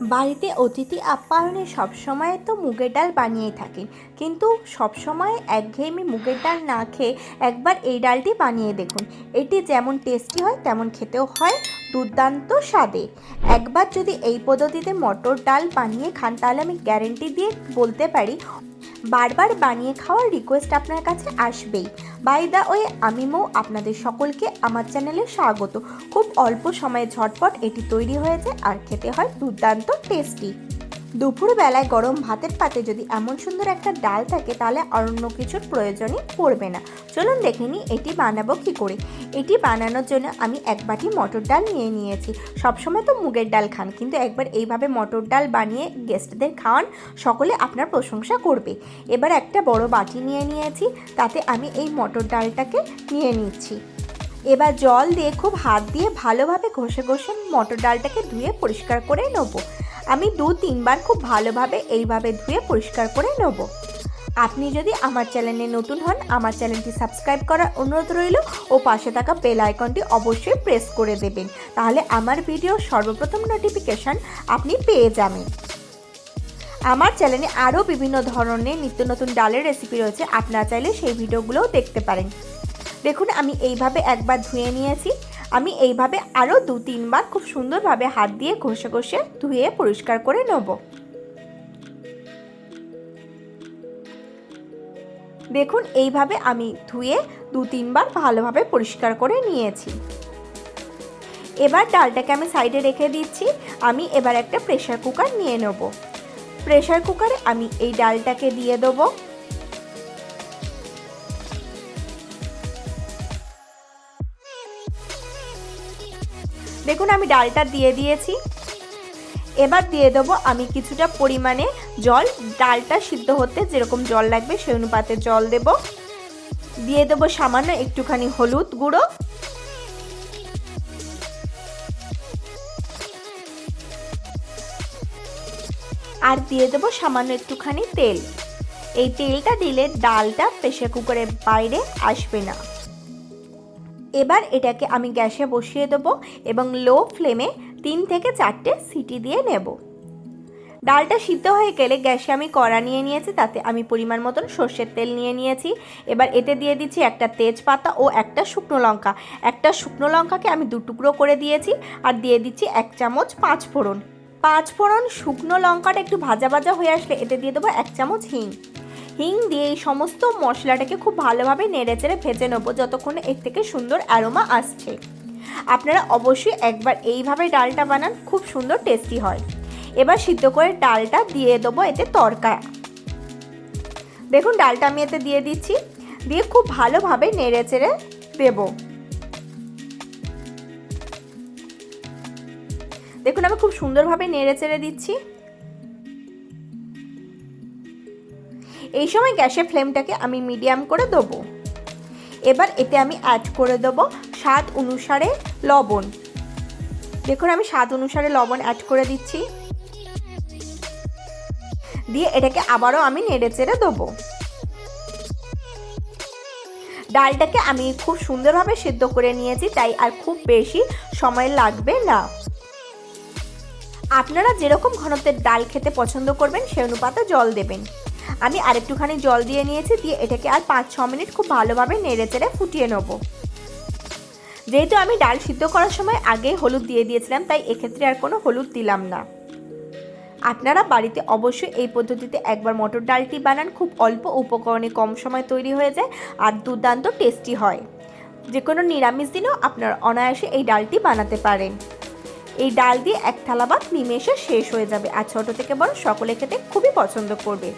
বাড়িতে অতিথি আপ্যায়নে সবসময় তো মুগের ডাল বানিয়েই থাকেন কিন্তু সবসময় একঘেয়েমি মুগের ডাল না খেয়ে একবার এই ডালটি বানিয়ে দেখুন। এটি যেমন টেস্টি হয়, তেমন খেতেও হয়, দুর্দান্ত স্বাদে। একবার যদি এই পদ্ধতিতে মটর ডাল বানিয়ে খান, তাহলে আমি গ্যারেন্টি দিয়ে বলতে পারি বারবার বানিয়ে খাওয়ার রিকোয়েস্ট আপনার কাছে আসবেই। বাই দ্য ওয়ে আমি মৌ আপনাদের সকলকে আমার চ্যানেলে স্বাগত। খুব অল্প সময়ে ঝটপট এটি তৈরি হয়ে যায় আর খেতে হয় দুর্দান্ত টেস্টি দুপুরবেলায় গরম ভাতের পাতে যদি এমন সুন্দর একটা ডাল থাকে, তাহলে অন্য কিছুর প্রয়োজনই পড়বে না। চলুন দেখে নিই এটি বানাবো কি করে। এটি বানানোর জন্য আমি এক বাটি মটর ডাল নিয়ে নিয়েছি। সবসময় তো মুগের ডাল খান, কিন্তু একবার এইভাবে মটর ডাল বানিয়ে গেস্টদের খাওয়ান, সকলে আপনার প্রশংসা করবে। এবার একটা বড় বাটি নিয়ে নিয়েছি, তাতে আমি এই মটর ডালটাকে নিয়ে নিচ্ছি। এবার জল দিয়ে খুব হাত দিয়ে ভালোভাবে ঘষে ঘষে মটর ডালটাকে ধুয়ে পরিষ্কার করে নেব। আমি দু তিনবার খুব ভালোভাবে এইভাবে ধুয়ে পরিষ্কার করে নেব। আপনি যদি আমার চ্যানেলে নতুন হন, আমার চ্যানেলটি সাবস্ক্রাইব করার অনুরোধ রইল ও পাশে থাকা বেল আইকনটি অবশ্যই প্রেস করে দেবেন। তাহলে আমার ভিডিও সর্বপ্রথম নোটিফিকেশান আপনি পেয়ে যাবেন। আমার চ্যানেলে আরও বিভিন্ন ধরনের নিত্য নতুন ডালের রেসিপি রয়েছে, আপনারা চাইলে সেই ভিডিওগুলোও দেখতে পারেন। দেখুন, আমি এইভাবে একবার ধুয়ে নিয়েছি। আমি এইভাবে আরও দু, তিনবার খুব সুন্দরভাবে হাত দিয়ে ঘষে ঘষে ধুয়ে পরিষ্কার করে নেব। দেখুন, এইভাবে আমি ধুয়ে দু, তিনবার ভালোভাবে পরিষ্কার করে নিয়েছি। এবার ডালটাকে আমি সাইডে রেখে দিচ্ছি। আমি এবার একটা প্রেশার কুকার নিয়ে নেব। প্রেশার কুকারে আমি এই ডালটাকে দিয়ে দেবো। দেখুন, আমি ডালটা দিয়ে দিয়েছি। এবার দিয়ে দেবো আমি কিছুটা পরিমাণে জল। ডালটা সিদ্ধ হতে যেরকম জল লাগবে, সেই অনুপাতে জল দেব। দিয়ে দেবো সামান্য একটুখানি হলুদ গুঁড়ো। আর দিয়ে দেবো সামান্য একটুখানি তেল। এই তেলটা দিলে ডালটা প্রেশার কুকারের বাইরে আসবে না। এবার এটাকে আমি গ্যাসে বসিয়ে দেবো এবং লো ফ্লেমে তিন থেকে চারটে সিটি দিয়ে নেব। ডালটা সিদ্ধ হয়ে গেলে গ্যাসে আমি কড়া নিয়ে নিয়েছি, তাতে আমি পরিমাণ মতন সর্ষের তেল নিয়ে নিয়েছি। এবার এতে দিয়ে দিচ্ছি একটা তেজপাতা ও একটা শুকনো লঙ্কা। একটা শুকনো লঙ্কাকে আমি দু টুকরো করে দিয়েছি আর দিয়ে দিচ্ছি এক চামচ পাঁচ ফোড়ন। পাঁচ ফোড়ন শুকনো লঙ্কাটা একটু ভাজা ভাজা হয়ে আসলে এতে দিয়ে দেবো এক চামচ হিং। হিং দিয়ে এই সমস্ত মশলাটাকে খুব ভালোভাবে নেড়ে চেড়ে ভেজে নেব যতক্ষণে এর থেকে সুন্দর অ্যারোমা আসছে। আপনারা অবশ্যই একবার এইভাবে ডালটা বানান, খুব সুন্দর টেস্টি হয়। এবার সিদ্ধ করে ডালটা দিয়ে দেবো এতে তরকা। দেখুন, ডালটা আমি এতে দিয়ে দিচ্ছি। দিয়ে খুব ভালোভাবে নেড়ে চেড়ে দেবো। দেখুন, আমি খুব সুন্দরভাবে নেড়ে চেড়ে দিচ্ছি। এই সময় গ্যাসের ফ্লেমটাকে আমি মিডিয়াম করে দেবো। এবার এতে আমি অ্যাড করে দেবো স্বাদ অনুসারে লবণ। দেখুন, আমি স্বাদ অনুসারে লবণ অ্যাড করে দিচ্ছি। দিয়ে এটাকে আবারও আমি নেড়ে চেড়ে দেবো। ডালটাকে আমি খুব সুন্দরভাবে সিদ্ধ করে নিয়েছি, তাই আর খুব বেশি সময় লাগবে না। আপনারা যেরকম ঘনত্বের ডাল খেতে পছন্দ করবেন সে অনুপাতে জল দেবেন। আমি আরেকটুখানি জল দিয়ে নিয়েছি, দিয়ে এটাকে আর পাঁচ ছ মিনিট খুব ভালোভাবে নেড়ে চেড়ে ফুটিয়ে নেব। যেহেতু আমি ডাল সিদ্ধ করার সময় আগে হলুদ দিয়ে দিয়েছিলাম, তাই এক্ষেত্রে আর কোনো হলুদ দিলাম না। আপনারা বাড়িতে অবশ্যই এই পদ্ধতিতে একবার মটর ডালটি বানান, খুব অল্প উপকরণে কম সময় তৈরি হয়ে যায় আর দুর্দান্ত টেস্টি হয়। যে কোনো নিরামিষ দিনেও আপনারা অনায়াসে এই ডালটি বানাতে পারেন। এই ডাল দিয়ে এক থালা ভাত নিমেষে শেষ হয়ে যাবে, আর ছোটো থেকে বড় সকলে খেতে খুবই পছন্দ করবে।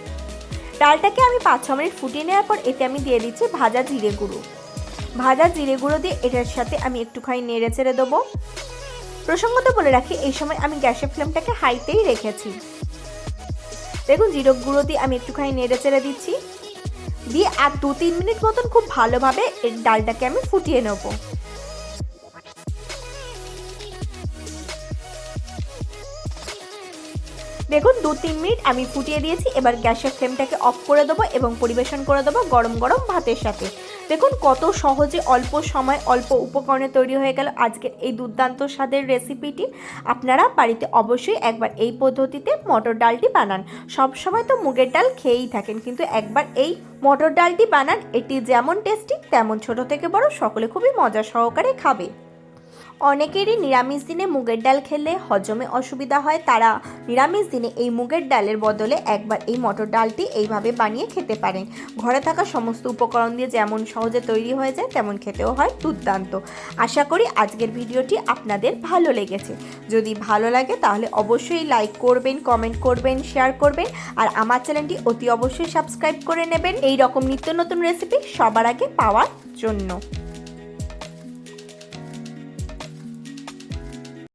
ডালটাকে আমি পাঁচ ছ মিনিট ফুটিয়ে নেওয়ার পর এতে আমি দিয়ে দিচ্ছি ভাজা জিরে গুঁড়ো। ভাজা জিরে গুঁড়ো দিয়ে এটার সাথে আমি একটুখানি নেড়ে চেড়ে দেবো। প্রসঙ্গত বলে রাখি, এই সময় আমি গ্যাসের ফ্লেমটাকে হাইতেই রেখেছি। দেখুন, জিরো গুঁড়ো দিয়ে আমি একটুখানি নেড়ে চেড়ে দিচ্ছি। দিয়ে আর দু তিন মিনিট মতন খুব ভালোভাবে এর ডালটাকে আমি ফুটিয়ে নেব। দেখুন, দু তিন মিনিট আমি ফুটিয়ে দিয়েছি, এবার গ্যাসের ফ্লেমটাকে অফ করে দেবো এবং পরিবেশন করে দেবো গরম গরম ভাতের সাথে। দেখুন, কত সহজে অল্প সময়, অল্প উপকরণে তৈরি হয়ে গেল আজকের এই দুর্দান্ত স্বাদের রেসিপিটি। আপনারা বাড়িতে অবশ্যই একবার এই পদ্ধতিতে মটর ডালটি বানান। সব সময় তো মুগের ডাল খেয়েই থাকেন, কিন্তু একবার এই মটর ডালটি বানান, এটি যেমন টেস্টি, তেমন ছোট থেকে বড় সকলে খুবই মজা সহকারে খাবে। অনেকেরই নিরামিষ দিনে মুগের ডাল খেলে হজমে অসুবিধা হয়। তারা নিরামিষ দিনে এই মুগের ডালের বদলে একবার এই মটর ডালটি এইভাবে বানিয়ে খেতে পারেন। ঘরে থাকা সমস্ত উপকরণ দিয়ে যেমন সহজে তৈরি হয়ে যায়, তেমন খেতেও হয় দুর্দান্ত। আশা করি আজকের ভিডিওটি আপনাদের ভালো লেগেছে। যদি ভালো লাগে তাহলে অবশ্যই লাইক করবেন, কমেন্ট করবেন, শেয়ার করবেন আর আমার চ্যানেলটি অতি অবশ্যই সাবস্ক্রাইব করে নেবেন। এই রকম নিত্য নতুন রেসিপি সবার আগে পাওয়ার জন্য।